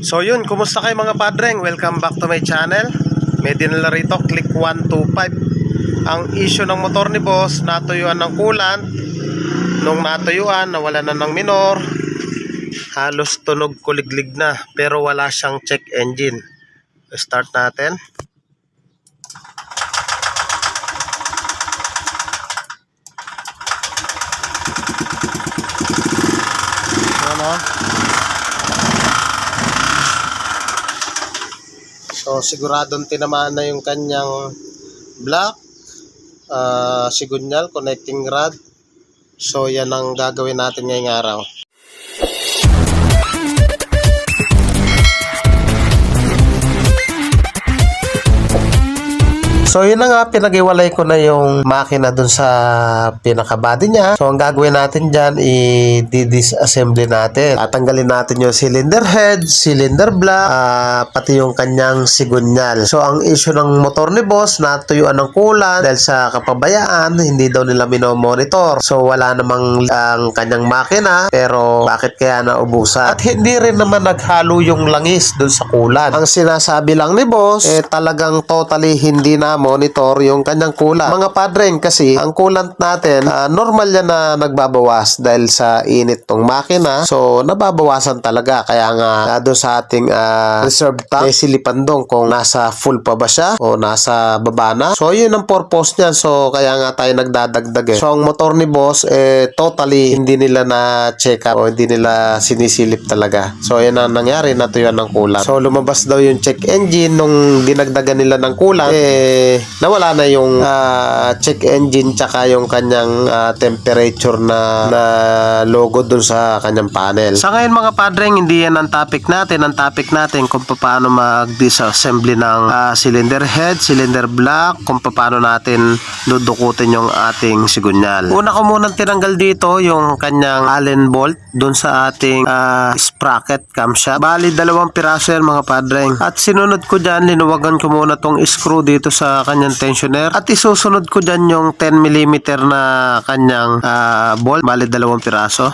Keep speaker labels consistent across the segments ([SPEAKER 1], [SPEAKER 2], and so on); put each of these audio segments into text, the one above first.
[SPEAKER 1] So yun, kumusta kayo mga padreng? Welcome back to my channel. May dinala rito, click 125. Ang issue ng motor ni boss, natuyuan ng coolant. Nung natuyuan, nawala na ng minor. Halos tunog kuliglig na, pero wala siyang check engine. Start natin. Ano? So siguradong tinamaan na yung kanyang block, ah sigunyal, connecting rod. So yan ang gagawin natin ngayong araw. So yun na nga, pinag-iwalay ko na yung makina dun sa pinaka-body niya. So ang gagawin natin dyan, i-disassembly natin. Tatanggalin natin yung cylinder head, cylinder block, ah, pati yung kanyang sigunyal. So ang issue ng motor ni boss, natuyuan ng kulan dahil sa kapabayaan, hindi daw nila minomonitor. So wala namang ang kanyang makina, pero bakit kaya naubusan? At hindi rin naman naghalo yung langis dun sa kulan. Ang sinasabi lang ni boss, eh talagang totally hindi na monitor yung kanyang kulan. Mga padreng kasi ang coolant natin ah, normal yan na nagbabawas dahil sa init tong makina. So nababawasan talaga kaya nga uh, doon sa ating ah, reserve tank may silipan doon kung nasa full pa ba siya o nasa baba na. So yun ang purpose niyan. So kaya nga tayo nagdadagdag eh. So ang motor ni boss eh totally hindi nila na check up o hindi nila sinisilip talaga. So yan ang nangyari natuyuan ng kulan. So lumabas daw yung check engine nung dinagdagan nila ng kulan eh nawala na yung ah, check engine tsaka yung kanyang ah, temperature na, na logo dun sa kanyang panel. Sa ngayon mga padreng, hindi yan ang topic natin. Ang topic natin kung paano mag-disassembly ng ah, cylinder head, cylinder block, kung paano natin dudukutin yung ating sigunyal. Una ko munang tinanggal dito yung kanyang allen bolt dun sa ating ah, sprocket camshaft. Bali, dalawang piraso yan mga padreng. At sinunod ko dyan, linuwagan ko muna tong screw dito sa kanyang tensioner. At isusunod ko dyan yung 10mm na kanyang ah, bolt. Bali, dalawang piraso.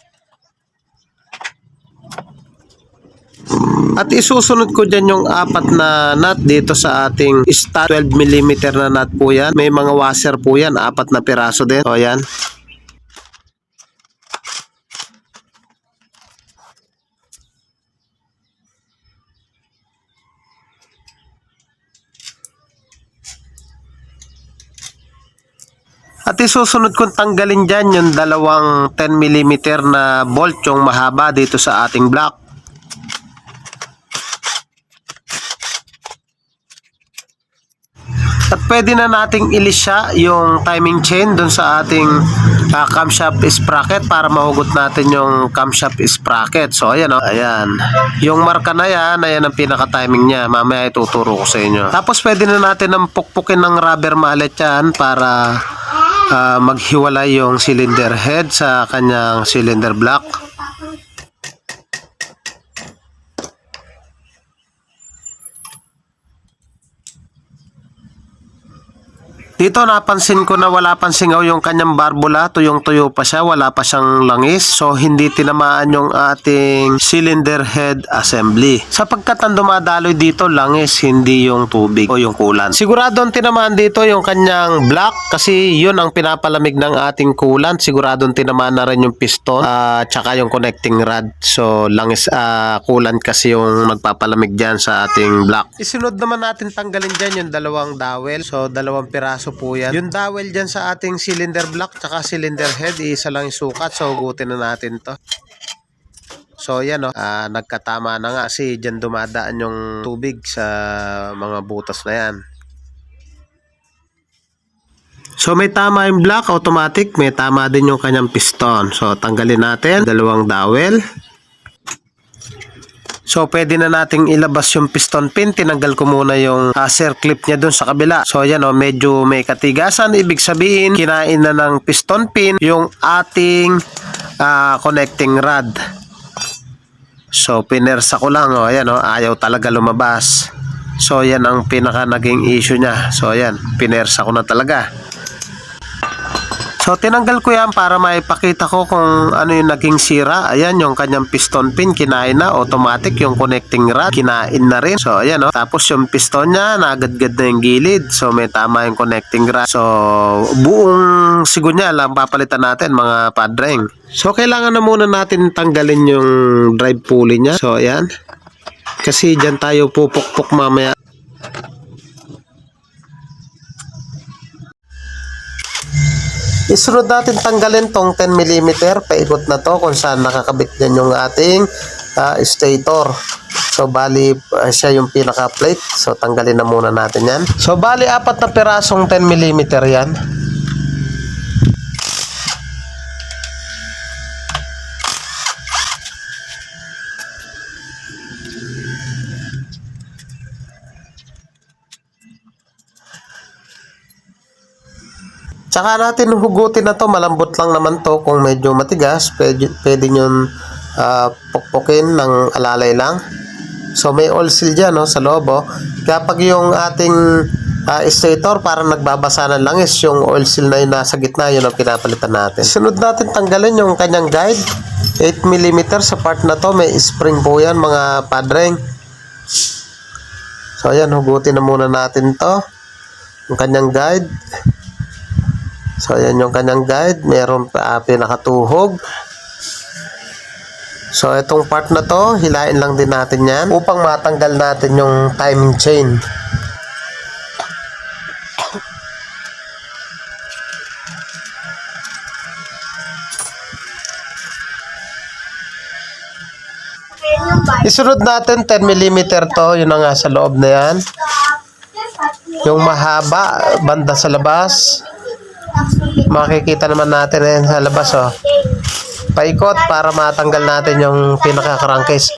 [SPEAKER 1] At isusunod ko dyan yung apat na nut dito sa ating stud 12mm na nut po yan. May mga washer po yan, apat na piraso din. O yan. At isusunod kong tanggalin dyan yung dalawang 10mm na bolt yung mahaba dito sa ating block. At pwede na nating ilisya yung timing chain dun sa ating ah, camshaft sprocket para mahugot natin yung camshaft sprocket. So ayan oh, ayan. Yung marka na yan, ayan ang pinaka-timing niya. Mamaya ituturo ko sa inyo. Tapos pwede na natin ang pukpukin ng rubber mallet yan para ah, maghiwalay yung cylinder head sa kanyang cylinder block. Dito napansin ko na wala pang singaw yung kanyang barbula, tuyong tuyo pa siya, wala pa siyang langis. So hindi tinamaan yung ating cylinder head assembly. Sapagkat ang dumadaloy dito langis, hindi yung tubig o yung kulan. Siguradong tinamaan dito yung kanyang block kasi yun ang pinapalamig ng ating coolant. Siguradong tinamaan na rin yung piston at tsaka yung connecting rod. So langis ah, coolant kasi yung magpapalamig dyan sa ating block. Isunod naman natin tanggalin dyan yung dalawang dowel. So dalawang piraso po yan. Yung dowel dyan sa ating cylinder block tsaka cylinder head, isa lang yung sukat. So hugutin na natin to. So yan o, ah, nagkatama na nga kasi dyan dumadaan yung tubig sa mga butas na yan. So may tama yung block automatic, may tama din yung kanyang piston. So tanggalin natin dalawang dowel. So pwede na nating ilabas yung piston pin. Tinanggal ko muna yung uh, clip niya dun sa kabila. So yan o, medyo may katigasan. Ibig sabihin, kinain na ng piston pin yung ating ah, connecting rod. So pinersa ko lang o, ayan o, ayaw talaga lumabas. So yan ang pinaka naging issue niya. So yan, pinersa ko na talaga. So tinanggal ko yan para maipakita ko kung ano yung naging sira. Ayan yung kanyang piston pin kinain na automatic yung connecting rod kinain na rin. So ayan oh. Tapos yung piston niya nagadgad na yung gilid. So may tama yung connecting rod. So buong sigo niya lang papalitan natin mga padreng. So kailangan na muna natin tanggalin yung drive pulley niya. So ayan. Kasi dyan tayo pupukpok mamaya. Isunod natin tanggalin tong 10mm paikot na to kung saan nakakabit dyan yung ating ah, stator. So bali ah, siya yung pinaka plate. So tanggalin na muna natin yan. So bali apat na pirasong 10mm yan. Tsaka natin hugutin na to, malambot lang naman to. Kung medyo matigas, pwede, pwede nyo ah, pukpukin ng alalay lang. So may oil seal dyan no, sa loob. Oh. Kaya pag yung ating ah, stator parang nagbabasa na lang is yung oil seal na yun nasa gitna, yun ang pinapalitan natin. Sunod natin tanggalin yung kanyang guide. 8mm sa part na to, may spring po yan mga padreng. So ayan, hugutin na muna natin to. Yung kanyang guide. So, ayan yung kanyang guide. Meron pa uh, pinakatuhog. So, itong part na to, hilain lang din natin yan upang matanggal natin yung timing chain. Isunod natin 10mm to, yun na nga sa loob na yan. Yung mahaba, banda sa labas. Makikita naman natin yan sa labas oh. Paikot para matanggal natin yung pinaka-crankcase.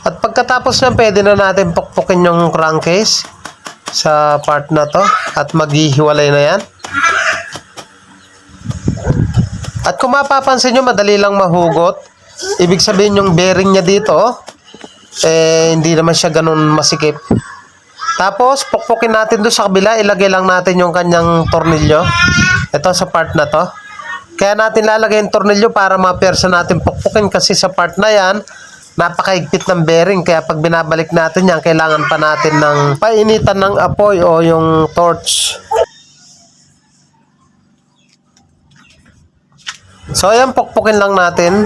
[SPEAKER 1] At pagkatapos nyan, pwede na natin pukpukin yung crankcase sa part na to at maghihiwalay na yan. At kung mapapansin nyo, madali lang mahugot. Ibig sabihin yung bearing niya dito, eh, hindi naman siya ganun masikip. Tapos, pukpukin natin doon sa kabila, ilagay lang natin yung kanyang tornilyo. Ito sa part na to. Kaya natin lalagay yung tornilyo para mapersa natin pukpukin kasi sa part na yan, napakaigpit ng bearing. Kaya pag binabalik natin yan, kailangan pa natin ng painitan ng apoy o yung torch. So, ayan, pukpukin lang natin.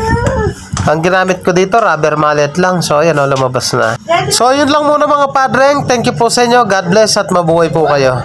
[SPEAKER 1] Ang ginamit ko dito, rubber mallet lang. So, ayan, oh, lumabas na. So, yun lang muna mga padreng. Thank you po sa inyo. God bless at mabuhay po kayo.